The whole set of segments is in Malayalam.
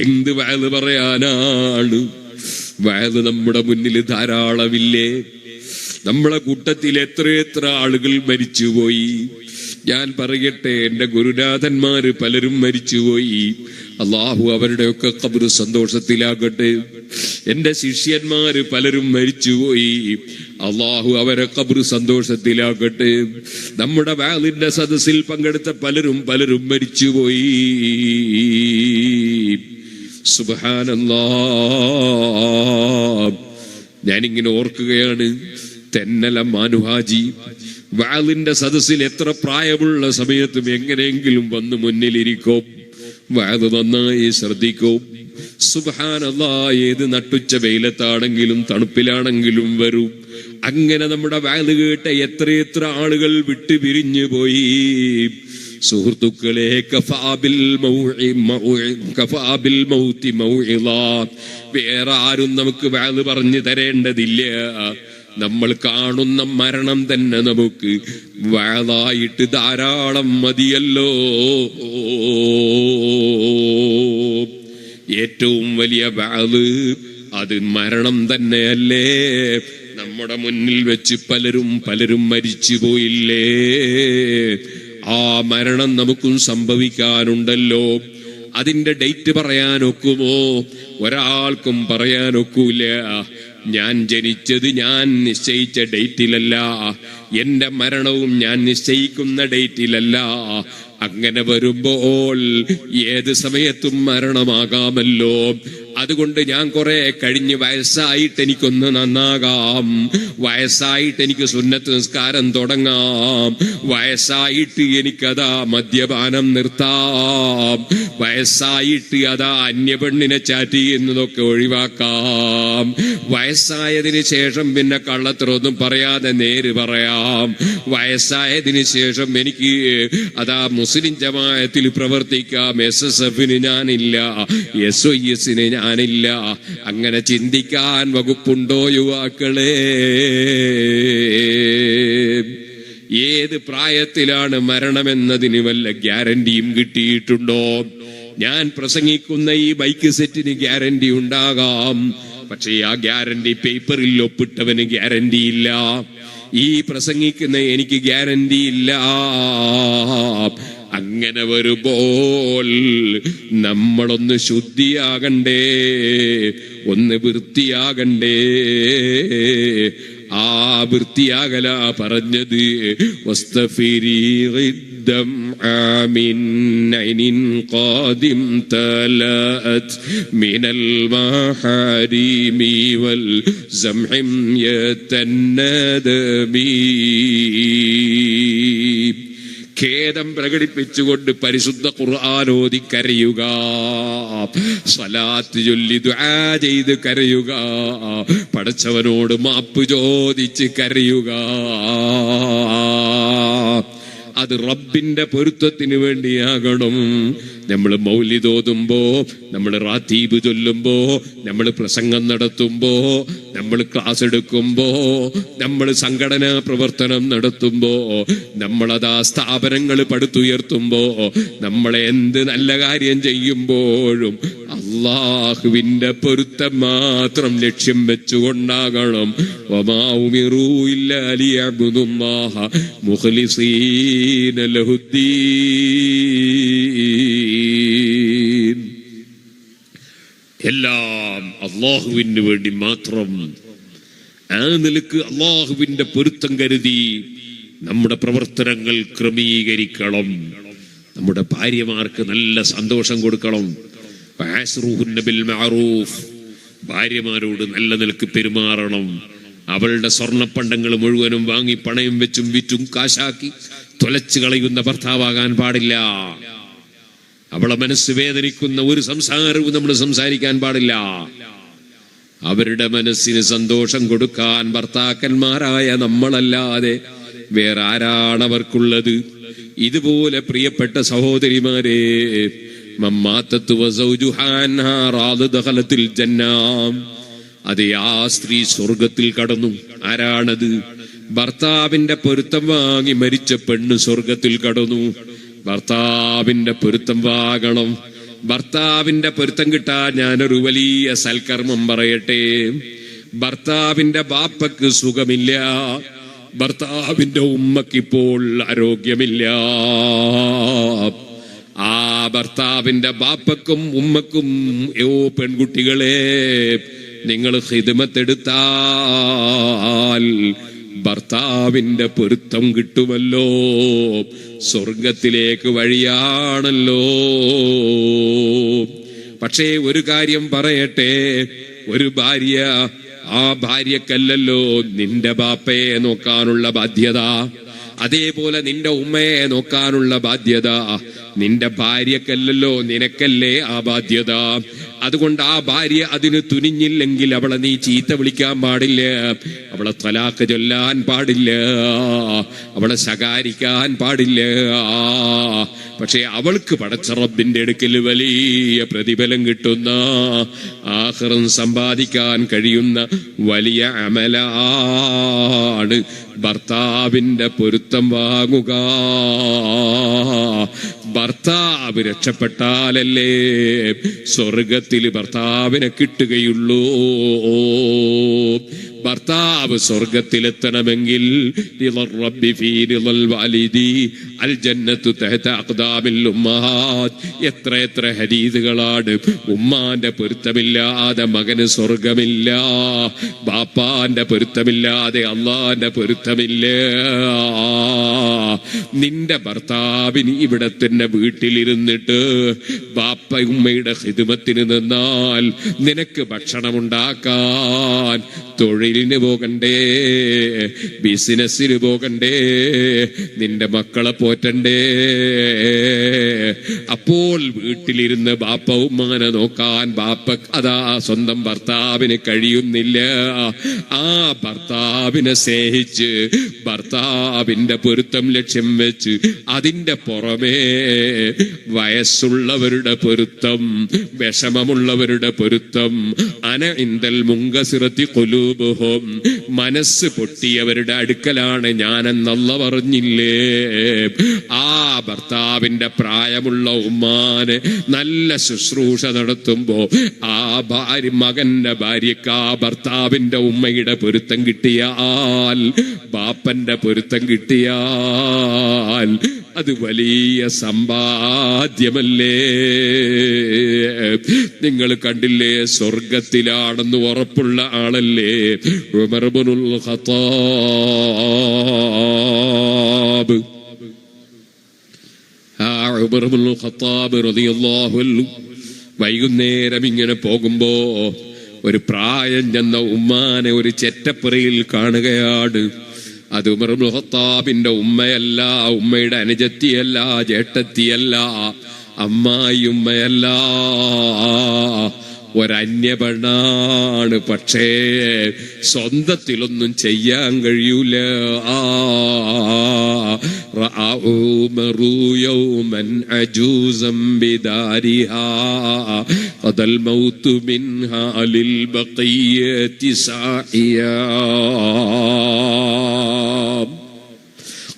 എന്ത് വയത് പറയാനാണ്? വയത് നമ്മുടെ മുന്നിൽ ധാരാളമില്ലേ? നമ്മളെ കൂട്ടത്തിൽ എത്ര എത്ര ആളുകൾ മരിച്ചുപോയി? ഞാൻ പറയട്ടെ എന്റെ ഗുരുനാഥന്മാര് പലരും മരിച്ചുപോയി. അള്ളാഹു അവരുടെയൊക്കെ കബർ സന്തോഷത്തിലാകട്ടെ. എന്റെ ശിഷ്യന്മാര് പലരും മരിച്ചുപോയി. അള്ളാഹു അവരെ കബർ സന്തോഷത്തിലാകട്ടെ. നമ്മുടെ വാലിന്റെ സദസ്സിൽ പങ്കെടുത്ത പലരും പലരും മരിച്ചുപോയി. ഞാനിങ്ങനെ ഓർക്കുകയാണ് തെന്നല മാനുഹാജി വാലിന്റെ സദസ്സിൽ എത്ര പ്രായമുള്ള സമയത്തും എങ്ങനെയെങ്കിലും വന്ന് മുന്നിലിരിക്കും വാത് നന്നായി ശ്രദ്ധിക്കും. സുബാനല്ലാ ഏത് നട്ടുച്ച വെയിലത്താണെങ്കിലും തണുപ്പിലാണെങ്കിലും വരും. അങ്ങനെ നമ്മുടെ വാത് കേട്ട എത്രയെത്ര ആളുകൾ വിട്ടുപിരിഞ്ഞു പോയി സുഹൃത്തുക്കളെ വേറെ ആരും നമുക്ക് വാൽ പറഞ്ഞു തരേണ്ടതില്ല. നമ്മൾ കാണുന്ന മരണം തന്നെ നമുക്ക് വാളായിട്ട് ധാരാളം മതിയല്ലോ. ഏറ്റവും വലിയ വാൾ അത് മരണം തന്നെയല്ലേ നമ്മുടെ മുന്നിൽ വെച്ച് പലരും പലരും മരിച്ചു പോയില്ലേ? ആ മരണം നമുക്കും സംഭവിക്കാനുണ്ടല്ലോ. അതിന്റെ ഡേറ്റ് പറയാനൊക്കുമോ? ഒരാൾക്കും പറയാനൊക്കൂല. ഞാൻ ജനിച്ചത് ഞാൻ നിശ്ചയിച്ച ഡേറ്റിലല്ല. എന്റെ മരണവും ഞാൻ നിശ്ചയിക്കുന്ന ഡേറ്റിലല്ല. അങ്ങനെ വരുമ്പോൾ ഏത് സമയത്തും മരണമാകാമല്ലോ. അതുകൊണ്ട് ഞാൻ കുറെ കഴിഞ്ഞ് വയസ്സായിട്ട് എനിക്കൊന്ന് നന്നാകാം. വയസ്സായിട്ട് എനിക്ക് സുന്നത്ത് നിസ്കാരം തുടങ്ങാം. വയസ്സായിട്ട് എനിക്കതാ മദ്യപാനം നിർത്താം. വയസ്സായിട്ട് അതാ അന്യപെണ്ണിനെ ചാറ്റി എന്നതൊക്കെ ഒഴിവാക്കാം. വയസ്സായതിനു ശേഷം പിന്നെ കള്ളത്തിലൊന്നും പറയാതെ നേര് പറയാം. വയസ്സായതിനു ശേഷം എനിക്ക് അതാ മുസ്ലിം ജമായത്തിൽ പ്രവർത്തിക്കാം. എസ് എസ് എഫിന് ഞാനില്ല. എസ് ഒ എസിന് ഞാനില്ല. അങ്ങനെ ചിന്തിക്കാൻ വകുപ്പുണ്ടോ യുവാക്കളെ? ഏത് പ്രായത്തിലാണ് മരണമെന്നതിന് വല്ല ഗ്യാരണ്ടിയും കിട്ടിയിട്ടുണ്ടോ? ഞാൻ പ്രസംഗിക്കുന്ന ഈ ബൈക്ക് സെറ്റിന് ഗ്യാരണ്ടി ഉണ്ടാകാം. പക്ഷേ ആ ഗ്യാരണ്ടി പേപ്പറിൽ ഒപ്പിട്ടവന് ഗ്യാരണ്ടിയില്ല ഈ പ്രസംഗിക്കുന്ന എനിക്ക് ഗ്യാരണ്ടി ഇല്ല. അങ്ങനെ വരുമ്പോൾ നമ്മളൊന്ന് ശുദ്ധിയാകണ്ടേ ഒന്ന് വൃത്തിയാകണ്ടേ. ആ വൃത്തിയാകല പറഞ്ഞത് ഖേദം പ്രകടിപ്പിച്ചുകൊണ്ട് പരിശുദ്ധ ഖുർആാനോദി കരയുക. സലാത്ത് ചൊല്ലി ദുആ ചെയ്ത് കരയുക. പടച്ചവനോട് മാപ്പ് ചോദിച്ച് കരയുക. അത് റബ്ബിന്റെ പൊരുത്തത്തിന് വേണ്ടിയാകണം. നമ്മൾ മൗലിതോതുമ്പോ നമ്മൾ റാത്തീബ് ചൊല്ലുമ്പോ നമ്മൾ പ്രസംഗം നടത്തുമ്പോ നമ്മൾ ക്ലാസ് എടുക്കുമ്പോ നമ്മൾ സംഘടനാ പ്രവർത്തനം നടത്തുമ്പോ നമ്മളതാ സ്ഥാപനങ്ങൾ പടുത്തുയർത്തുമ്പോ നമ്മളെ എന്ത് നല്ല കാര്യം ചെയ്യുമ്പോഴും അള്ളാഹുവിന്റെ പൊരുത്തം മാത്രം ലക്ഷ്യം വെച്ചുകൊണ്ടാകണം. എല്ലാം അള്ളാഹുവിന് വേണ്ടി മാത്രം. ആ നിലയ്ക്ക് അള്ളാഹുവിന്റെ പൊരുത്തം കരുതി നമ്മുടെ പ്രവർത്തനങ്ങൾ ക്രമീകരിക്കണം. നമ്മുടെ ഭാര്യമാർക്ക് നല്ല സന്തോഷം കൊടുക്കണം. മഅറൂഫ്. ഭാര്യമാരോട് നല്ല നിലയ്ക്ക് പെരുമാറണം. അവളുടെ സ്വർണപ്പണ്ടങ്ങൾ മുഴുവനും വാങ്ങി പണയം വെച്ചും വിറ്റും കാശാക്കി തുലച്ചു കളയുന്ന ഭർത്താവാകാൻ പാടില്ല. അവളെ മനസ്സ് വേദനിക്കുന്ന ഒരു സംസാരവും നമ്മൾ സംസാരിക്കാൻ പാടില്ല. അവരുടെ മനസ്സിന് സന്തോഷം കൊടുക്കാൻ ഭർത്താക്കന്മാരായ നമ്മളല്ലാതെ വേറെ ആരാണ് അവർക്കുള്ളത് ഇതുപോലെ പ്രിയപ്പെട്ട സഹോദരിമാരെ അതെ ആ സ്ത്രീ സ്വർഗത്തിൽ കടന്നു. ആരാണത്? ഭർത്താവിന്റെ പൊരുത്തം വാങ്ങി മരിച്ച പെണ്ണ് സ്വർഗത്തിൽ കടന്നു. ഭർത്താവിന്റെ പൊരുത്തം വാങ്ങണം. ഭർത്താവിന്റെ പൊരുത്തം കിട്ടാൻ ഞാനൊരു വലിയ സൽക്കർമ്മം പറയട്ടെ. ഭർത്താവിന്റെ ബാപ്പക്ക് സുഖമില്ല. ഭർത്താവിന്റെ ഉമ്മക്കിപ്പോൾ ആരോഗ്യമില്ല. ആ ഭർത്താവിന്റെ ബാപ്പക്കും ഉമ്മക്കും യോ പെൺകുട്ടികളെ നിങ്ങൾ ഹിതമത്തെടുത്താൽ ഭർത്താവിന്റെ പൊരുത്തം കിട്ടുമല്ലോ. സ്വർഗത്തിലേക്ക് വഴിയാണല്ലോ. പക്ഷേ ഒരു കാര്യം പറയട്ടെ ഒരു ഭാര്യ ആ ഭാര്യക്കല്ലല്ലോ നിന്റെ ബാപ്പയെ നോക്കാനുള്ള ബാധ്യത. അതേപോലെ നിന്റെ ഉമ്മയെ നോക്കാനുള്ള ബാധ്യത. നിന്റെ ഭാര്യക്കല്ലല്ലോ നിനക്കല്ലേ ആ ബാധ്യത. അതുകൊണ്ട് ആ ഭാര്യ അതിന് തുനിഞ്ഞില്ലെങ്കിൽ അവളെ നീ ചീത്ത വിളിക്കാൻ പാടില്ല. അവളെ തലാക്ക് ചൊല്ലാൻ പാടില്ല. അവളെ ശകാരിക്കാൻ പാടില്ല. പക്ഷെ അവൾക്ക് പടച്ച റബ്ബിന്റെ അടുക്കൽ വലിയ പ്രതിഫലം കിട്ടുന്ന ആഹ്റം സമ്പാദിക്കാൻ കഴിയുന്ന വലിയ അമലാണ് ഭർത്താവിന്റെ പൊരുത്തം വാങ്ങുക. ഭർത്താവ് രക്ഷപ്പെട്ടാലല്ലേ സ്വർഗത്തിൽ ഭർത്താവിനെ കിട്ടുകയുള്ളൂ. ഭർത്താവ് സ്വർഗത്തിലെത്തണമെങ്കിൽ എത്ര എത്ര ഹരീതുകളാണ് ഉമ്മാന്റെ പൊരുത്തമില്ലാതെ മകന് സ്വർഗമില്ല. ബാപ്പാന്റെ പൊരുത്തമില്ലാതെ അള്ളാന്റെ പൊരുത്തമില്ല. നിന്റെ ഭർത്താവിന് ഇവിടെ തന്നെ വീട്ടിലിരുന്നിട്ട് ബാപ്പ ഉമ്മയുടെ ഹിതുമത്തിന് നിന്നാൽ നിനക്ക് ഭക്ഷണമുണ്ടാക്കാൻ തൊഴിലിന് പോകണ്ടേ? ബിസിനസ്സിന് പോകണ്ടേ? നിന്റെ മക്കളെ പോറ്റണ്ടേ? അപ്പോൾ വീട്ടിലിരുന്ന് ബാപ്പ ഉമ്മാനെ നോക്കാൻ ബാപ്പ അതാ സ്വന്തം ഭർത്താവിന് കഴിയുന്നില്ല. ആ ഭർത്താവിനെ സ്നേഹിച്ച് ഭർത്താവിന്റെ പൊരുത്തം ലക്ഷ്യം വെച്ച് അതിന്റെ പുറമേ വയസ്സുള്ളവരുടെ പൊരുത്തം വിഷമമുള്ളവരുടെ പൊരുത്തം അന ഇന്ദൽ മുങ്കസിറത്തി കൊലൂബുഹും മനസ്സ് പൊട്ടിയവരുടെ അടുക്കലാണ് ഞാനെന്നല്ല പറഞ്ഞില്ലേ? ആ ഭർത്താവിന്റെ പ്രായമുള്ള ഉമ്മാന് നല്ല ശുശ്രൂഷ നടത്തുമ്പോ ആ ഭാര്യ മകന്റെ ഭാര്യക്ക് ആ ഭർത്താവിന്റെ ഉമ്മയുടെ പൊരുത്തം കിട്ടിയാൽ ബാപ്പന്റെ പൊരുത്തം കിട്ടിയാൽ അത് വലിയ സമ്പാദ്യമല്ലേ? നിങ്ങൾ കണ്ടില്ലേ? സ്വർഗത്തിലാണെന്ന് ഉറപ്പുള്ള ആളല്ലേ? ഉമർബുൽ ഖത്താബ്. ആ ഖത്താബ് വൈകുന്നേരം ഇങ്ങനെ പോകുമ്പോ ഒരു പ്രായം ചെന്ന ഉമ്മാനെ ഒരു ചെറ്റപ്പുറയിൽ കാണുകയാണ്. അത് ഉമർബുൽ ഖത്താബിന്റെ ഉമ്മയല്ല ഉമ്മയുടെ അനുജത്തിയല്ല ജേട്ടത്തിയല്ല അമ്മായി ഉമ്മയല്ല ഒരന്യപെണ്ണാണ്. പക്ഷേ സ്വന്തത്തിലൊന്നും ചെയ്യാൻ കഴിയൂല.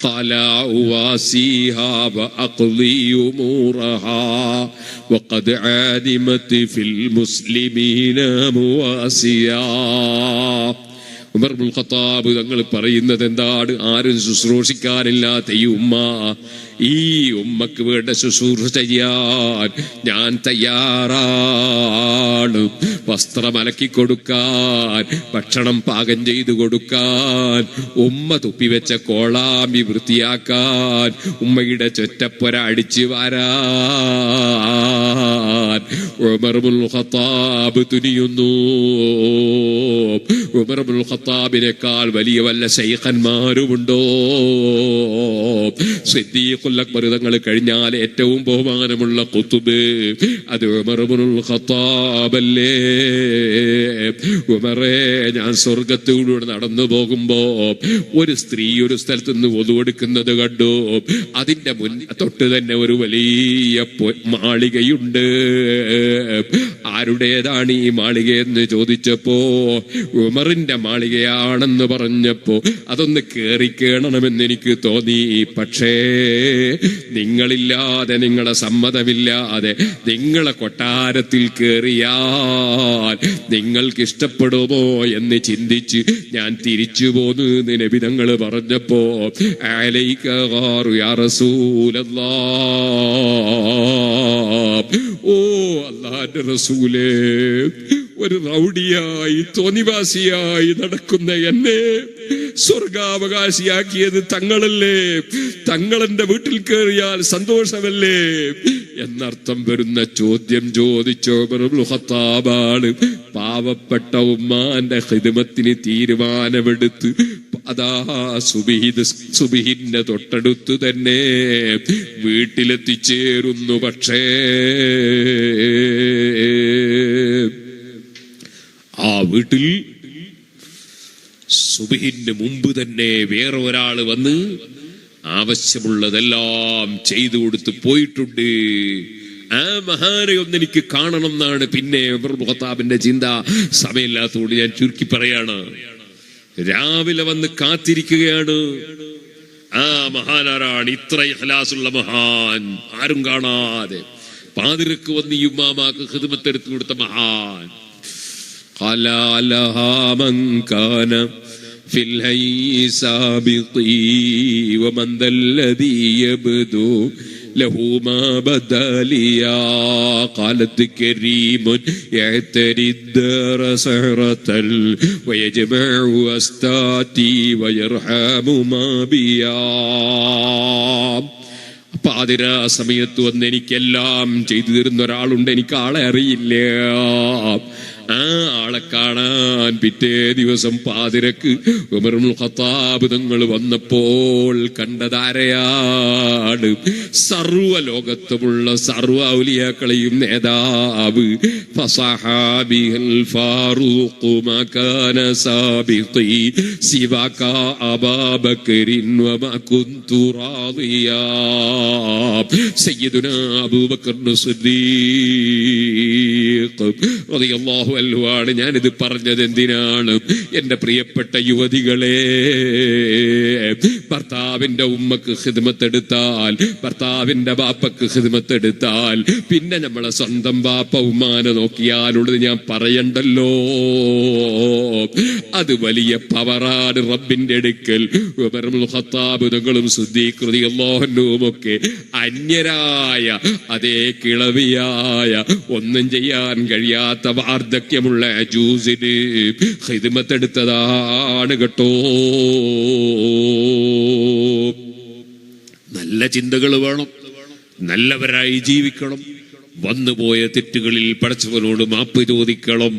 طلع واسيها وأقضي أمورها وقد عادمت في المسلمين مواسيا. ഉമർ ബുൽ ഖത്താബ് തങ്ങൾ പറയുന്നത് എന്താണ്? ആരും ശുശ്രൂഷിക്കാനില്ലാത്ത ഈ ഉമ്മ. ഈ ഉമ്മക്ക് വേണ്ട ശുശ്രൂഷ ചെയ്യാൻ ഞാൻ തയ്യാറാണ്. വസ്ത്രം അലക്കി കൊടുക്കാൻ ഭക്ഷണം പാകം ചെയ്തു കൊടുക്കാൻ ഉമ്മ തുപ്പിവെച്ച കോളാമി വൃത്തിയാക്കാൻ ഉമ്മയുടെ ചൊറ്റപ്പൊര അടിച്ചു വരാൻ. ഉമർബുൽ ഖത്താബ് തുനിയുന്നു. ഉമർബുൽ ഖത്താബിനേക്കാൾ വലിയ വല്ല ശൈഖന്മാരുമുണ്ടോ? സിദ്ദീഖുൽ അക്ബർ തങ്ങൾ കഴിഞ്ഞാൽ ഏറ്റവും ബഹുമാനമുള്ള കുത്തുബ് അത് ഉമർബുൽ ഖത്താബല്ലേ? ഉമറേ ഞാൻ സ്വർഗത്തിലൂടെ നടന്നു പോകുമ്പോ ഒരു സ്ത്രീ ഒരു സ്ഥലത്ത് നിന്ന് ഒതുവെടുക്കുന്നത് കണ്ടു. അതിന്റെ മുൻ തൊട്ട് തന്നെ ഒരു വലിയ മാളികയുണ്ട്. ആരുടേതാണ് ഈ മാളിക എന്ന് ചോദിച്ചപ്പോ ഉമറിന്റെ മാളികയാണെന്ന് പറഞ്ഞപ്പോ അതൊന്ന് കേറി കേണമെന്ന് എനിക്ക് തോന്നി. പക്ഷേ നിങ്ങളില്ലാതെ നിങ്ങളെ സമ്മതമില്ലാതെ നിങ്ങളെ കൊട്ടാരത്തിൽ കേറിയാൽ നിങ്ങൾക്ക് ഇഷ്ടപ്പെടുമോ എന്ന് ചിന്തിച്ച് ഞാൻ തിരിച്ചു പോന്നു നബിതങ്ങൾ പറഞ്ഞപ്പോ ഓ അള്ളാന്റെ റസൂലേ. ഒരു റൗഡിയായി തോന്നിവാസിയായി നടക്കുന്ന എന്നെ സ്വർഗാവകാശിയാക്കിയത് തങ്ങളല്ലേ. തങ്ങളെന്റെ വീട്ടിൽ കയറിയാൽ സന്തോഷമല്ലേ. എന്നർത്ഥം വരുന്ന ചോദ്യം ചോദിച്ചോ ഖത്താബാണ്. പാവപ്പെട്ട ഉമ്മാന്റെ ഹിദമത്തിന് തീരുമാനമെടുത്ത് അതാ സുബിഹിത് സുബിഹിന്റെ തൊട്ടടുത്ത് തന്നെ വീട്ടിലെത്തിച്ചേരുന്നു പക്ഷേ. വീട്ടിൽ സുബിഹിന് മുമ്പ് തന്നെ വേറെ ഒരാൾ വന്ന് ആവശ്യമുള്ളതെല്ലാം ചെയ്തു കൊടുത്ത് പോയിട്ടുണ്ട്. ആ മഹാനെ ഒന്ന് എനിക്ക് കാണണം എന്നാണ് പിന്നെ മുഖത്താബിന്റെ ചിന്ത. സമയമില്ലാത്തതുകൊണ്ട് ഞാൻ ചുരുക്കി പറയാണ്. രാവിലെ വന്ന് കാത്തിരിക്കുകയാണ്. ആ മഹാനാരാണ് ഇത്ര ഹലാസുള്ള മഹാൻ. ആരും കാണാതെ. പാതിരക്ക് വന്ന് ഈ ഉമ്മാമാക്ക് ഹിദ്മത്തെടുത്ത് കൊടുത്ത മഹാൻ. قال لها من كان في الهي سابقي ومن ذا الذي يبدو له ما بدا ليا قالت كريم يعتري الدار سهرة ويجمع أستاتي ويرحم ما بيا അപ്പൊ അതിനാ സമയത്ത് വന്ന് എനിക്കെല്ലാം ചെയ്തു തരുന്ന ഒരാളുണ്ട് എനിക്ക് ആളെ അറിയില്ല ആളെ കാണാൻ പിറ്റേ ദിവസം പാതിരക്ക് ഉമറുൽ തങ്ങൾ വന്നപ്പോൾ കണ്ടതാരയാണ്? സർവ ലോകത്തുമുള്ള സർവ ഔലിയാക്കളെയും നേതാവ്. അബൂബക്കർ ആണ് ഞാനിത് പറഞ്ഞത് എന്തിനാണ്? എന്റെ പ്രിയപ്പെട്ട യുവതികളെ ഭർത്താവിന്റെ ഉമ്മക്ക് ഹിദ്മത്തെടുത്താൽ ഭർത്താവിന്റെ ബാപ്പക്ക് ഹിദ്മത്തെടുത്താൽ പിന്നെ നമ്മളെ സ്വന്തം ബാപ്പ ഉമ്മാനെ നോക്കിയാലുള്ളത് ഞാൻ പറയണ്ടല്ലോ. അത് വലിയ പവറാണ് റബ്ബിന്റെ അടുക്കൽ. ഉമറുൽ ഖത്താബ് തങ്ങളും സുദ്ദീഖ് അള്ളാഹുനും ഒക്കെ അന്യരായ അതേ കിളവിയായ ഒന്നും ചെയ്യാൻ കഴിയാത്ത വാർദ്ധക്യമുള്ള ജൂസിന് ഹിദ്മത്തെടുത്തതാണ് കേട്ടോ. നല്ല ചിന്തകൾ വേണം. നല്ലവരായി ജീവിക്കണം. വന്നുപോയ തെറ്റുകളിൽ പടച്ചവനോട് മാപ്പ് ചോദിക്കണം.